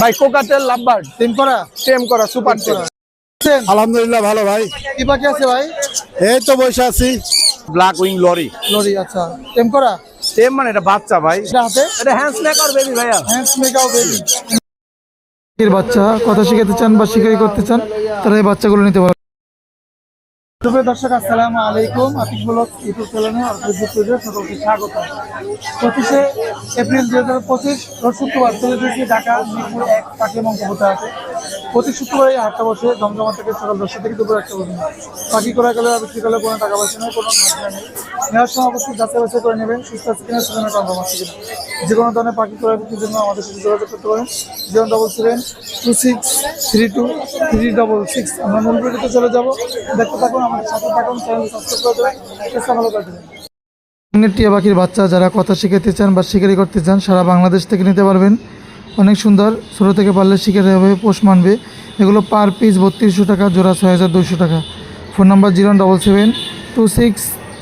ভাই cockatiel lovebird team করা? টেম করা সুপার টেম আলহামদুলিল্লাহ ভালো ভাই। কি বাকি আছে ভাই? এই তো বসে আছি। ব্ল্যাক উইং লরি লরি আচ্ছা। টেম করা? টেম মানে এটা বাচ্চা ভাই। এটা হাতে? এটা হ্যান্ড মেকার বেবি ভাইয়া। হ্যান্ডস মেকার বেবি বাচ্চা কথা শিখাতে চান বা শিকারি করতে চান তারা এই বাচ্চাগুলো নিতে পারবে। সুপ্রিয় দর্শক, আসসালামু আলাইকুম। আতিক ব্লগ ইউটিউব চ্যানেলে আপনাদের সকলকে স্বাগত। পঁচিশে এপ্রিল দুই হাজার পঁচিশ শুক্রবার চলে ঢাকা মিরপুর এক পাখি কবুতর হাটে প্রতি শুক্রবার এই হাটটা বসে জমজমা থেকে সকাল দশটা থেকে দুপুর একটা পর্যন্ত। পাখি করা গেলে আর বিক্রি করলে কোনো টাকা পয়সা নেই, কোনো ঝামেলা নেই। নেওয়ার সময় অবশ্যই যাচাই বাছাই করে নেবেন, সুস্থ আছে কিনা সেজন্য কনফার্ম আছে কিনা। যে কোনো ধরনের পাখি করার বিক্রির জন্য আমাদের সাথে যোগাযোগ করতে পারেন। Zero double seven two six three two three double six. আমরা মূল চলে যাব। দেখতে থাকুন টিয়া পাখির বাচ্চা যারা কথা শিখাতে চান বা শিকারি করতে চান, সারা বাংলাদেশ থেকে নিতে পারবেন। অনেক সুন্দর, ছোটো থেকে পারলে শিকারি হবে, পোষ মানবে। এগুলো পার পিস বত্রিশশো টাকা, জোড়া ছয় হাজার দুশো টাকা। Phone number zero double seven two six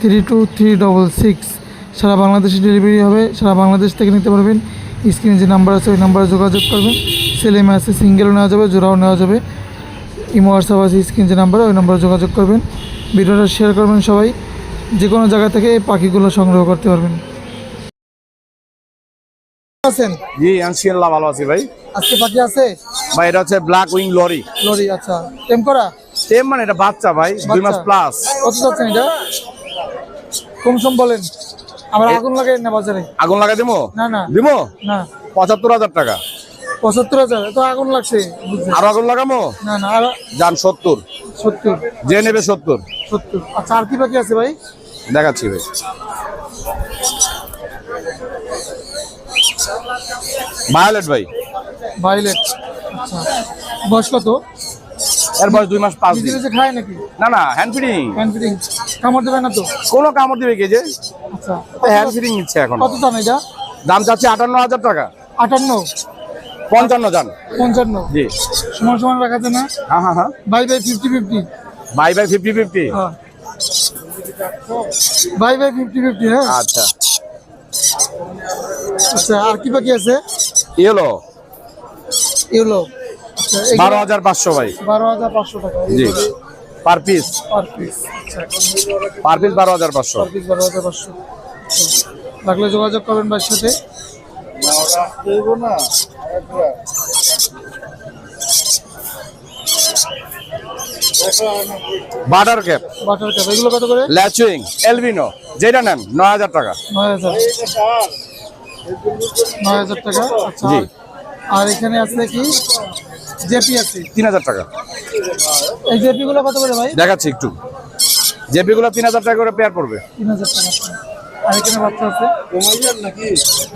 three two three double six সারা বাংলাদেশে ডেলিভারি হবে, সারা বাংলাদেশ থেকে নিতে পারবেন। স্ক্রিনে যে নাম্বার আছে, ওই নাম্বারে যোগাযোগ করবেন। ছেলে মেয়ে আছে সিঙ্গেলও নেওয়া যাবে, জোড়াও নেওয়া যাবে। ইমো হোয়াটসঅ্যাপ আছে স্ক্রিন যে নাম্বারে ওই নাম্বারে যোগাযোগ করবেন। ভিডিওটা শেয়ার করবেন সবাই। যে কোনো জায়গা থেকে এই পাখিগুলো সংগ্রহ করতে পারবেন। আছেন? জি আনশিয়াল্লাহ ভালো আছি ভাই। আজকে পাখি আছে? ভাই এটা হচ্ছে ব্ল্যাক উইং লরি লরি আচ্ছা। টেম করা? টেম মানে এটা বাচ্চা ভাই দুই মাস প্লাস কত যাচ্ছেন এটা? কম সম বলেন। আগুন লাগাই না বাজারে? আগুন লাগাই দিমো? না না। দিমো? না। পঁচাত্তর হাজার টাকা। পঁচাত্তর হাজার তো আগুন লাগছে আরও আগুন লাগামো? না না আর যান সত্তর। সত্তর। যে নেবে সত্তর। সত্তর। আচ্ছা আর কি বাকি আছে ভাই? দেখাচ্ছি ভাই। ভায়োলেট ভাই। ভাইলেট আচ্ছা। বয়স কত? এর বয়স দুই মাস পাঁচ দিন। নিজে খায় নাকি? না না হ্যান্ড ফিডিং হ্যান্ড ফিডিং কামড় দেবে না তো? কোনো কামড় দিবে কে যে? আচ্ছা। হ্যান্ড ফিডিং নিচ্ছে এখন। কত দাম এটা? দাম চাচ্ছে আটান্ন হাজার টাকা। আটান্ন? পঞ্চান্ন যান। পঞ্চান্ন। জি। সমান সমান রাখা যায় না? হ্যাঁ হ্যাঁ হ্যাঁ। By by fifty fifty. By by fifty fifty. হ্যাঁ। বাই বাই ফিফটি ফিফটি হ্যাঁ? আচ্ছা। আচ্ছা আর কি বাকি আছে? এলো এগুলো আচ্ছা বারো হাজার পাঁচশো ভাই। বারো হাজার পাঁচশো টাকা। জি। Per piece. পার পিস আচ্ছা পার পিস বারো হাজার পাঁচশো। পার পিস বারো হাজার পাঁচশো। লাগলে যোগাযোগ করবেন ভাইয়ের সাথে। বাটার ক্যাপ বাটার কাপ এগুলো কত করে? ল্যাচুইং এলবিনো যেটা নেন নয় হাজার টাকা। নয় হাজার। নয় হাজার টাকা আচ্ছা। জি। আর এখানে আছে কি? জেপি আছে। তিন হাজার টাকা। এই জেপি গুলো কত করে ভাই? দেখাচ্ছি একটু। জেপিগুলো তিন হাজার টাকা করে পেয়ার পড়বে। তিন হাজার টাকা। আর এখানে বাচ্চা আছে?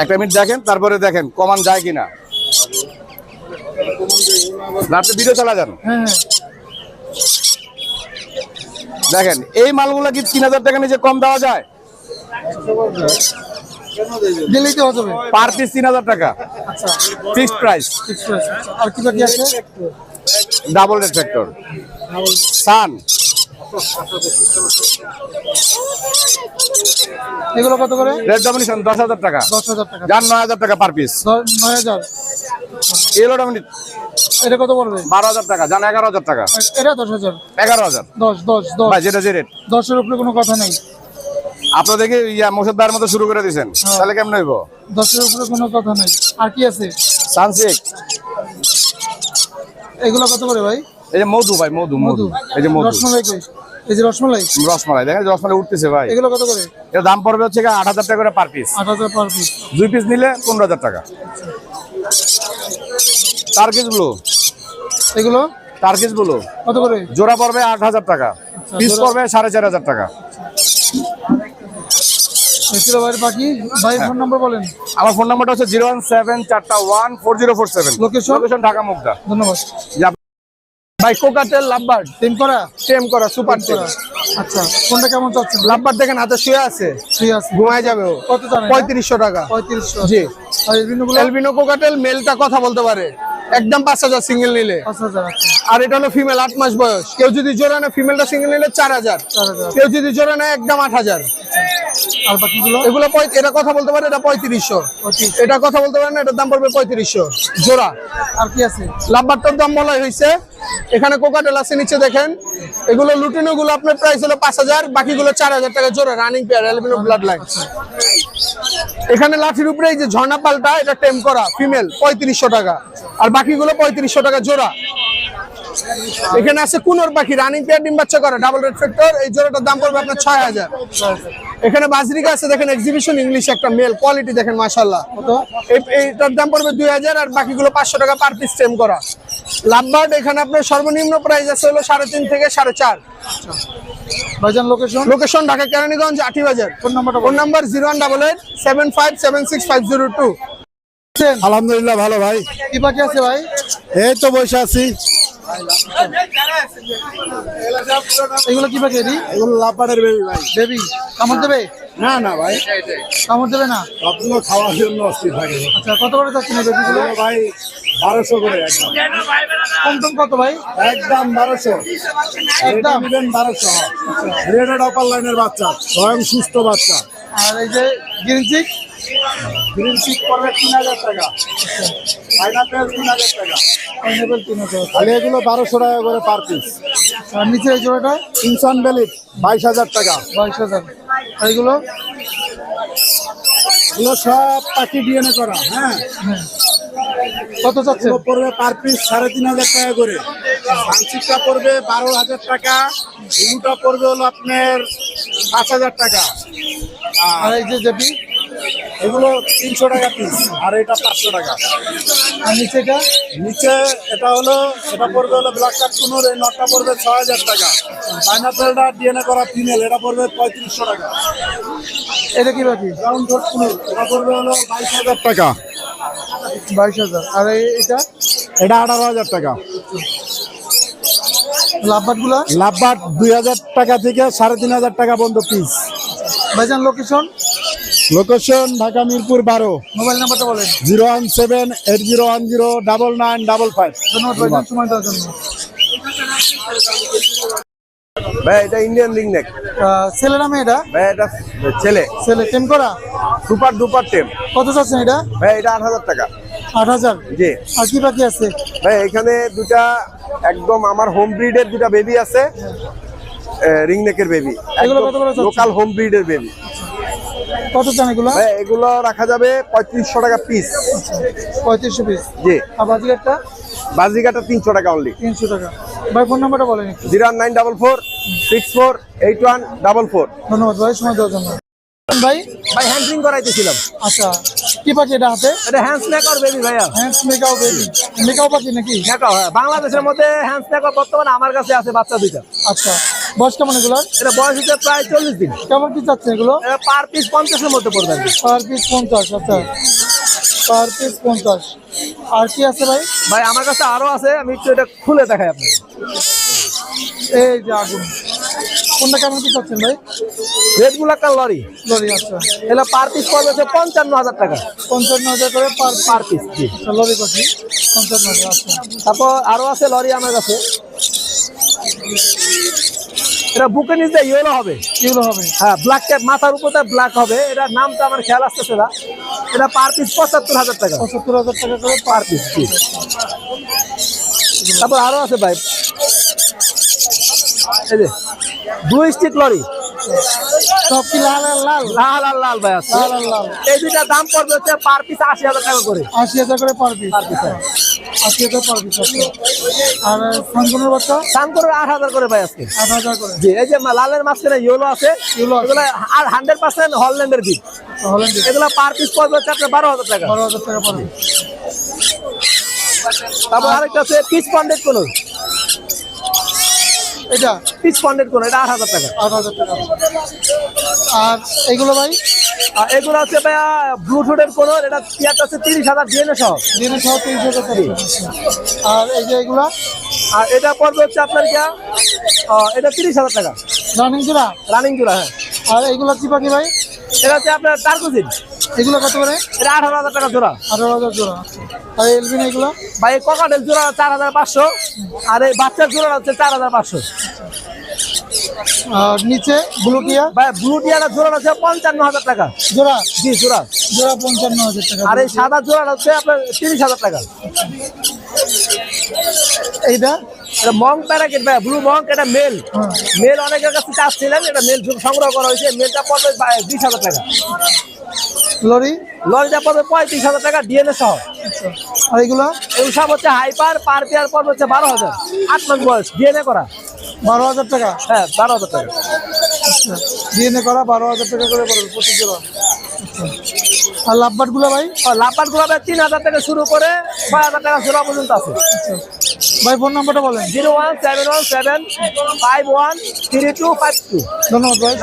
একটা মিনিট দেখেন তারপরে দেখেন কমান যায় কিনা। আপনি ভিডিও চালা যান। হ্যাঁ। দেখেন এই মালগুলো কি তিন হাজার টাকা নিচে কম দেওয়া যায়? পার পিস তিন হাজার টাকা। Fixed price fixed price। আর কি বাকি আছে? ডাবল রেফ্লেক্টর সান। এগুলো কত করে? রেড ডমিনেশন দশ হাজার টাকা। দশ হাজার টাকা। যান নয় হাজার টাকা পার পিস নয় হাজার। এলো ডমিনেট এটা কত পড়বে? বারো হাজার টাকা যান এগারো হাজার টাকা। এটা দশ হাজার। এগারো হাজার। দশ দশ দশ। যেটা যে রেট দশের উপরে কোনো কথা নেই। আপনার দেখে ইয়া মোর্শেদ ভাইয়ের মতো শুরু করে দিয়েছেন। তাহলে কেমন হইব? দশের উপরে কোনো কথা নেই। আর কি আছে? সানসিক এগুলো কত করে ভাই? এই যে মধু ভাই মধু। মধু। এই যে মধু। রসমালাই কই? এই যে রসমালাই? রসমালাই দেখেন রসমালাই উঠতেছে ভাই। এগুলো কত করে? এর দাম পড়বে হচ্ছে আট হাজার টাকা করে পার পিস আট হাজার পার পিস দুই পিস নিলে পনেরো হাজার টাকা। টার্কিস ব্লু এগুলো? কত করে? জোড়া পড়বে হাজার টাকা। পিস জোড়া- পড়বে সাড়ে চার হাজার টাকা। বাকি ভাই ফোন নাম্বার বলেন। আমার ফোন নাম্বারটা হচ্ছে জিরো ওয়ান সেভেন চারটা one four zero four seven? Location Dhaka Mugda. ধন্যবাদ। ভাই কোকাটেল লাভবার্ড টিম করা? টেম করা সুপার টেম আচ্ছা কোনটা কেমন চাচ্ছেন? লাভবার্ড দেখেন হাতে শুয়ে আছে। ঠিক আছে। ঘুমায় যাবে ও। কত জানেন পঁয়ত্রিশশো টাকা। জি। আর এলবিনো কোকাটেল মেলটা কথা বলতে পারে। একদম পাঁচ হাজার সিঙ্গেল নিলে। আচ্ছা। আর এটা হলো ফিমেল আট মাস বয়স। কেউ যদি জোড়া ফিমেলটা সিঙ্গেল নিলে চার হাজার। চার হাজার। কেউ যদি জোড়া নেয় একদম আট হাজার। আর বাকিগুলো? এগুলো এটা কথা বলতে পারে এটা পঁয়ত্রিশশো। এটা কথা বলতে পারে না এটার দাম পড়বে পঁয়ত্রিশশো। জোড়া। আর কি আছে? লাভবারটার দাম বলাই হয়েছে। এখানে কোকাটেল আছে নিচে দেখেন। এগুলো লুটিনো গুলো আপনার প্রাইস হলো পাঁচ হাজার বাকিগুলো চার হাজার টাকা জোড়া running pair albino blood line এখানে লাঠির উপরে এই যে ঝর্ণা পাল্টা এটা টেম করা ফিমেল পঁয়ত্রিশশো টাকা। আর বাকিগুলো পঁয়ত্রিশশো টাকা জোড়া। এখানে আছে কুনোর পাখি রানিং পেয়ার ডিম বাচ্চা করে ডাবল রেড ফ্যাক্টর এই জোড়াটার দাম পড়বে আপনার ছয় হাজার। এখানে বাজরিকা আছে দেখেন এক্সিবিশন ইংলিশ একটা মেল কোয়ালিটি দেখেন মাশাল্লাহ কত এইটার দাম পড়বে দুই হাজার আর বাকিগুলো পাঁচশো টাকা পার পিস টেম করা। লাভবার্ড এখানে আপনার সর্বনিম্ন প্রাইস আছে হলো সাড়ে তিন থেকে সাড়ে চার। ভাইজান location location Dhaka Keraniganj Ati Bazar. Phone নাম্বারটা phone number zero one double eight seven five seven six five zero two আলহামদুলিল্লাহ ভালো ভাই। কি বাকি আছে ভাই? এই তো বসে আছি। এগুলো কি বাকি এটি এগুলো লাপাটের বেবি ভাই। বেবি কামড় দেবে? না না ভাই। কামড় দেবে না? সবগুলো খাওয়ার জন্য অস্থির থাকে। আচ্ছা কত করে যাচ্ছেন এই বেবিগুলো ভাই বারোশো করে একদম। কম কত ভাই? একদম বারোশো। একদম? বারোশো। রেডেড অপার লাইনের বাচ্চা স্বয়ং সুস্থ বাচ্চা। আর এই যে গ্রিন চিক গ্রিন চিক পড়বে তিন হাজার টাকা। পাইনাপেল তিন হাজার টাকা। পাইনাপেল তিন হাজার এগুলো বারোশো টাকা করে পার পিস আর নিচে এই জোড়াটা? ইনসান বেলিট বাইশ হাজার টাকা। বাইশ হাজার। এগুলো? এগুলো সব পাখি ডিএনএ করা হ্যাঁ। কত এগুলো পড়বে পার পিস সাড়ে তিন হাজার টাকা করে। মানসিকটা পড়বে বারো হাজার টাকা। ব্লুটা পড়বে হলো আপনার পাঁচ হাজার টাকা। আর আর এই যে জেপি এগুলো তিনশো টাকা পিস আর এটা পাঁচশো টাকা। আর নিচে এটা? নিচে এটা হলো এটা পড়বে হলো ব্ল্যাক কাপ কুনুর এই নটটা পড়বে ছয় হাজার টাকা। পাইনাপেলটা ডিএনএ করা ফিমেল এটা পড়বে পঁয়ত্রিশশো টাকা। এটা কি বাকি? ব্রাউন ডট কুনুর এটা পড়বে হলো বাইশ হাজার টাকা। বাইশ হাজার। আর এটা? এটা আঠারো হাজার টাকা। লাভবাটগুলা? লাভবাট দুই হাজার টাকা থেকে সাড়ে তিন হাজার টাকা বন্ধ পিস ভাইজান লোকেশন লোকেশন ঢাকা মিরপুর বারো মোবাইল নাম্বারটা বলেন। Zero one seven eight zero one zero double nine double five ধন্যবাদ। ভাইজান সময় দেওয়ার জন্য। ভাই এটা ইন্ডিয়ান রিং নেক আহ, ছেলে নামে এটা? ভাই এটা ছেলে। ছেলে টেম করা? সুপার ডুপার টেম। কত চাচ্ছেন এটা? ভাই এটা আট হাজার টাকা। আট হাজার? জি। আর কি বাকি আছে? ভাই এখানে দুটা একদম আমার হোম ব্রিডের দুটা বেবি আছে। রিং নেকের বেবি লোকাল হোম ব্রিডের বেবি কত চান এগুলো? এগুলো রাখা যাবে পঁয়ত্রিশশো টাকা পিস পঁয়ত্রিশশো পিস জি। আর বাজিকারটা বাজিকাটা তিনশো টাকা অনলি তিনশো টাকা। ভাই ফোন নাম্বারটা বলেন zero nine double four six four eight one double four. ধন্যবাদ ভাই সময় দেওয়ার জন্য। ভাই? ভাই হ্যান্ড্রিং করাইতেছিলাম। আচ্ছা কি পাখি এটা হাতে? এটা হ্যান্ড স্ন্যাকার বেবি ভাইয়া। হ্যান্ডস মেকাও বেবি মেকাও পাখি নাকি? স্ন্যাকার হ্যাঁ বাংলাদেশের মধ্যে হ্যান্ড স্ন্যাকার বর্তমানে আমার কাছে আছে বাচ্চা দুইটা। আচ্ছা। বয়স কেমন এগুলার এটা বয়স হচ্ছে প্রায় চল্লিশ দিন। কেমন কি চাচ্ছেন এগুলো? পার পিস পঞ্চাশের মধ্যে পড়বে পার পিস পঞ্চাশ আচ্ছা। পার পিস পঞ্চাশ। আর কি আছে ভাই? ভাই আমার কাছে আরও আছে আমি একটু এটা খুলে দেখাই আপনাকে। এই যে আগুন। কোনটা কেমন কি চাচ্ছেন ভাই? Red বুলাক্কার lorry. লরি আচ্ছা। এটা পার পিস পড়বে হচ্ছে পঞ্চান্ন হাজার টাকা। পঞ্চান্ন হাজার করে পার পার পিস জি। আচ্ছা লরি পাখি পঞ্চান্ন হাজার আচ্ছা। তারপর আরও আছে লরি আমার কাছে। এটা বুকে নিচে ইয়েলো হবে। এগুলো হবে। হ্যাঁ ব্ল্যাক ক্যাপ মাথার উপরে ব্ল্যাক হবে। এটার নামটা আমার খেয়াল আসতেছে না। এটা পার পিস পঁচাত্তর হাজার টাকা। পঁচাত্তর হাজার টাকা করে পার পিস তারপর আরও আছে ভাই। এই যে দুই স্টিক লরি সব কি লাল আর লাল? লাল আর লাল ভাই লাল আর লাল। এই দুইটার দাম পড়বে হচ্ছে পার পিস আশি হাজার টাকা করে। আশি হাজার করে পার পিস পার পিস আশি হাজার পার পিস আর ফাঙ্গুনের বাচ্চা? আট হাজার করে ভাই আজকে। আট হাজার করে। জি এই যে লালের মাঝখানে ইয়েলো আছে। এগুলো আর হান্ড্রেড পার্সেন্ট হলল্যান্ডের বিট হলেন এগুলো পার পিস পড়বে হচ্ছে আপনার বারো হাজার টাকা। বারো হাজার টাকা পার তারপর আরেকটা আছে পিচ পন্ডেড কোন এটা? পিচ পন্ডেড কোন এটা আট হাজার টাকা। আট হাজার টাকা। আর এগুলো ভাই? এগুলো হচ্ছে ভাইয়া ব্লুটুথের কোন এটা টিয়ারটা হচ্ছে তিরিশ হাজার ডিএনএ সহ সহ তিরিশ হাজার আর এই যে এগুলা? আর এটা পড়বে হচ্ছে আপনার কি এটা তিরিশ হাজার টাকা। রানিং জোড়া রানিং জোড়া হ্যাঁ। আর এগুলা কি পাখি ভাই? এটা হচ্ছে আপনার টার্কোজিন এগুলো কত করে? এটা আঠারো হাজার টাকা জোড়া। আঠারো হাজার জোড়া। আর এলবিন এগুলো? এই ককাটেল জোড়া চার হাজার পাঁচশো আর এই বাচ্চার জোড়া হচ্ছে চার হাজার পাঁচশো। আর নিচে ব্লুটিয়া ভাই ব্লু টিয়াটা জোড়া হচ্ছে পঞ্চান্ন হাজার টাকা। জোড়া? জি জোড়া। জোড়া পঞ্চান্ন হাজার টাকা। আর এই সাদা জোড়া হচ্ছে আপনার তিরিশ হাজার টাকা। এইটা? এটা মং প্যারাকেট ভাই ব্লু মং এটা মেল হ্যাঁ। মেল অনেকের কাছে চাষ ছিলেন এটা মেল সংগ্রহ করা হয়েছে মেলটা পড়বে বিশ হাজার টাকা। লরি? লরিটা পড়বে পঁয়ত্রিশ হাজার টাকা ডিএনএ সহ। আর এগুলো? এগুলো সব হচ্ছে হাইপার পার পেয়ার পড়বে হচ্ছে বারো হাজার। আট মাস বয়স ডিএনএ করা। বারো হাজার টাকা? হ্যাঁ বারো হাজার টাকা। ডিএনএ করা বারো হাজার টাকা করে পড়বে পঁচিশ জোড়া। আর লাভবাটগুলা ভাই লাপার ভাই তিন হাজার থেকে শুরু করে ছয় হাজার টাকা জোড়া পর্যন্ত আছে। ভাই ফোন নাম্বারটা বলেন। Zero one seven one seven five one three two five two. ধন্যবাদ ভাই।